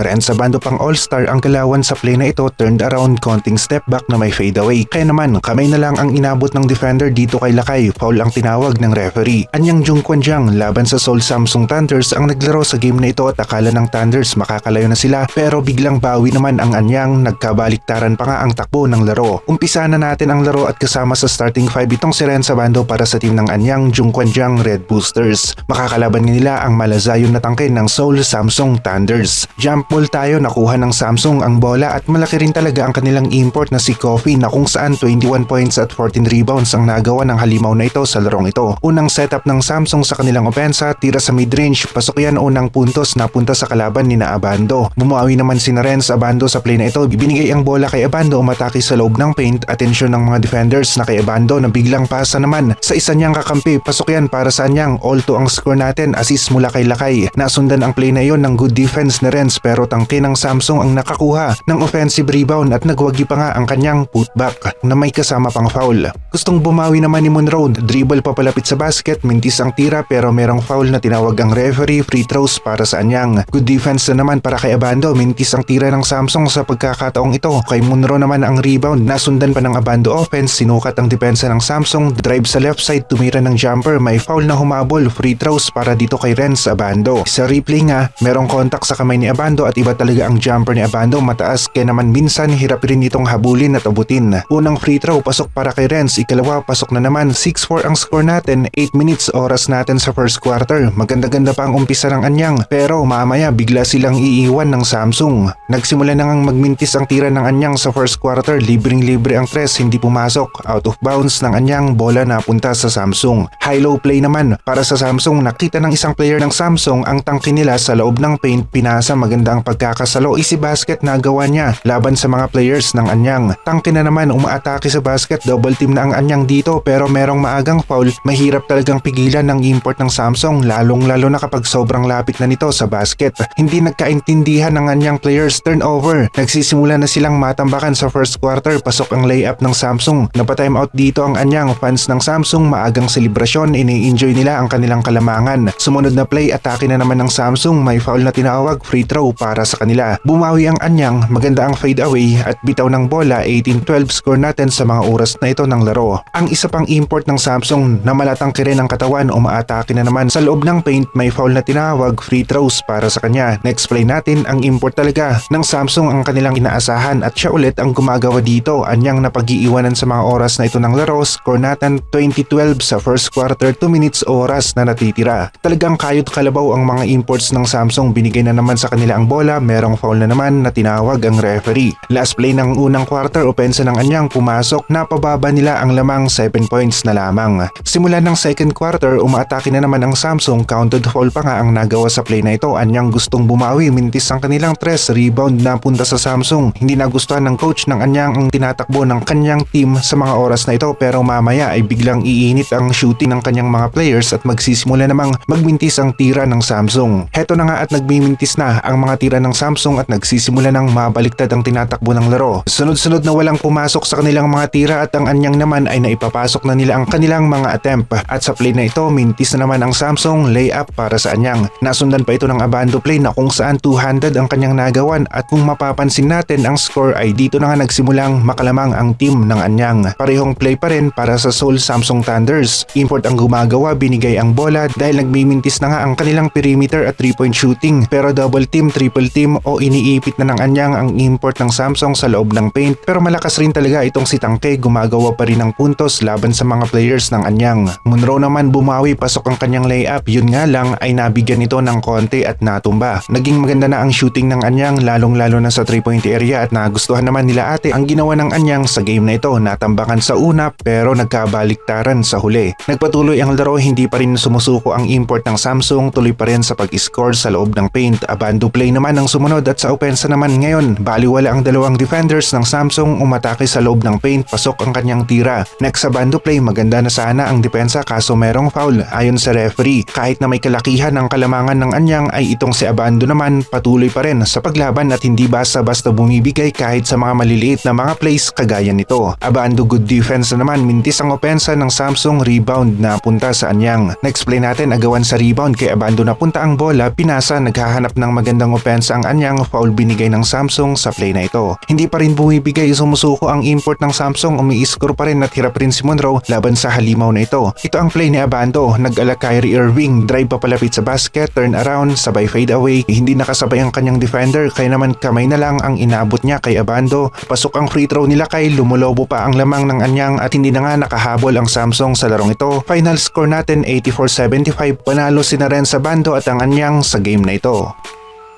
Ren sa bando pang all-star ang galawan sa play na ito turned around konting step back na may fade away. Kaya naman kamay na lang ang inabot ng defender dito kay Lakay. Foul ang tinawag ng referee. Anyang Jungkwan Jiang laban sa Seoul Samsung Thunders ang naglaro sa game na ito at akala ng Thunders makakalayo na sila pero biglang bawi naman ang Anyang nagkabaliktaran pa nga ang takbo ng laro. Umpisa na natin ang laro at kasama sa starting five itong si Ren sa bando para sa team ng Anyang Jungkwan Jiang Red Boosters. Makakalaban nila ang malazayon na tangke ng Seoul Samsung Thunders. Jump ball tayo nakuha ng Samsung ang bola at malaki rin talaga ang kanilang import na si Coffee na kung saan 21 points at 14 rebounds ang nagawa ng halimaw na ito sa larong ito. Unang setup ng Samsung sa kanilang opensa, tira sa midrange, pasok yan unang puntos napunta sa kalaban ni na Abando. Bumuawi naman si Narens Abando sa play na ito, ibinigay ang bola kay Abando umatake sa loob ng paint, atensyon ng mga defenders na kay Abando na biglang pasa naman sa isa niyang kakampi, pasok yan para sa anyang all to ang score natin, assist mula kay Lakay. Nasundan ang play na yon ng good defense ni Renz pero tangke ng Samsung ang nakakuha ng offensive rebound at nagwagi pa nga ang kanyang putback na may kasama pang foul. Gustong bumawi naman ni Monroe, dribble papalapit sa basket, mintis ang tira pero merong foul na tinawag ang referee, free throws para sa anyang. Good defense na naman para kay Abando, mintis ang tira ng Samsung sa pagkakataong ito. Kay Monroe naman ang rebound, nasundan pa ng Abando offense, sinukat ang depensa ng Samsung, drive sa left side, tumira ng jumper, may foul na humabol, free throws para dito kay Renz Abando. Sa replay nga, merong contact sa kamay ni Abando at iba talaga ang jumper ni Abando mataas kaya naman minsan hirap rin itong habulin at abutin. Unang free throw pasok para kay Renz, ikalawa pasok na naman 6-4 ang score natin, 8 minutes oras natin sa first quarter. Maganda-ganda pa ang umpisa ng anyang pero mamaya bigla silang iiwan ng Samsung. Nagsimula na ngang magmintis ang tira ng anyang sa first quarter, libreng-libre ang tres, hindi pumasok. Out of bounds ng anyang bola napunta sa Samsung. High-low play naman para sa Samsung, nakita ng isang player ng Samsung ang tangke nila sa loob ng paint, pinasa maganda ang pagkakasalo. Easy basket na gawa niya laban sa mga players ng anyang. Tangke na naman umaatake sa basket, double team na ang anyang dito pero merong maagang foul, mahirap talagang pigilan ng import ng Samsung lalong lalo na kapag sobrang lapit na nito sa basket. Hindi nagkaintindihan ng anyang players turnover. Nagsisimula na silang matambakan sa first quarter, pasok ang layup ng Samsung. Napatime out dito ang anyang fans ng Samsung, maagang selebrasyon, ini-enjoy nila ang kanilang kalamangan. Sumunod na play, atake na naman ng Samsung, may foul na tinawag, free throw para sa kanila. Bumawi ang anyang, maganda ang fade away at bitaw ng bola, 18-12 score natin sa mga oras na ito ng laro. Ang isa pang import ng Samsung na malatangke rin ang katawan, umaatake na naman sa loob ng paint, may foul na tinawag, free throws para sa kanya. Next play natin, ang import talaga ng Samsung ang kanilang inaasahan at siya ulit ang gumagawa dito. Anyang napag-iiwanan sa mga oras na ito ng laro, score natin 2012 sa first quarter 2 minutes oras na natitira. Talagang kayod kalabaw ang mga imports ng Samsung, binigay na naman sa kanila ang bola, merong foul na naman na tinawag ang referee. Last play ng unang quarter, opensa ng anyang pumasok, napababa nila ang lamang 7 points na lamang. Simula ng second quarter, umaatake na naman ang Samsung, counted foul pa nga ang nagawa sa play na ito. Anyang gustong bumawi, mintis ang kanilang tres, rebound na punta sa Samsung. Hindi nagustuhan ng coach ng anyang ang tinatakbo ng kanyang team sa mga oras na ito pero mamaya ay biglang iinit ang shooting ng kanyang mga players at magsisimula namang magmintis ang tira ng Samsung. Heto na nga at nagmimintis na ang mga tira ng Samsung at nagsisimula ng mabaliktad ang tinatakbo ng laro. Sunod-sunod na walang pumasok sa kanilang mga tira at ang anyang naman ay naipapasok na nila ang kanilang mga attempt. At sa play na ito, mintis na naman ang Samsung layup para sa anyang. Nasundan pa ito ng abando play na kung saan 200 ang kanyang nagawan at kung mapapansin natin ang score ay dito na nga nagsimulang makalamang ang team ng anyang. Parehong play pa rin para sa Seoul Samsung Thunders. Import ang gumagawa, binigay ang bola dahil nagmimintis na nga ang kanilang perimeter at 3-point shooting. Pero double team, triple team o iniipit na ng anyang ang import ng Samsung sa loob ng paint. Pero malakas rin talaga itong si Tangke, gumagawa pa rin ng puntos laban sa mga players ng anyang. Munro naman bumawi, pasok ang kanyang layup. Yun nga lang ay nabigyan ito ng konti at natumba. Naging maganda na ang shooting ng anyang lalong lalo na sa 3-point area at nagustuhan naman nila ate ang ginawa ng anyang sa game na ito. Natambakan sa una pero nagkabaliktaran sa huli. Nagpatuloy ang laro, hindi pa rin sumusuko ang import ng Samsung, tuloy pa rin sa pag-score sa loob ng paint. Abando play naman ang sumunod at sa opensa naman ngayon, baliwala ang dalawang defenders ng Samsung umatake sa loob ng paint, pasok ang kanyang tira. Next sa bando play, maganda na sana ang depensa kaso merong foul ayon sa referee. Kahit na may kalakihan ng kalamangan ng anyang ay itong si Abando naman patuloy pa rin sa paglaban at hindi basta-basta bumibigay kahit sa mga maliliit na mga plays kagaya nito. Abando good defense na naman, mintis ang opensa ng Samsung rebound na punta sa anyang. Next play natin agawan sa rebound kay Abando na punta ang bola, pinasa naghahanap ng magandang opensa depensa ang anyang foul binigay ng Samsung sa play na ito. Hindi pa rin bumibigay sumusuko ang import ng Samsung umi-score pa rin at hirap rin si Monroe laban sa halimaw na ito. Ito ang play ni Abando, nag-ala Kyrie Irving, drive papalapit sa basket, turn around, sabay fade away, hindi nakasabay ang kanyang defender kaya naman kamay na lang ang inaabot niya kay Abando. Pasok ang free throw nila kay lumulobo pa ang lamang ng anyang at hindi na nga nakahabol ang Samsung sa larong ito. Final score natin 84-75, panalo si Naren sa Bando at ang anyang sa game na ito.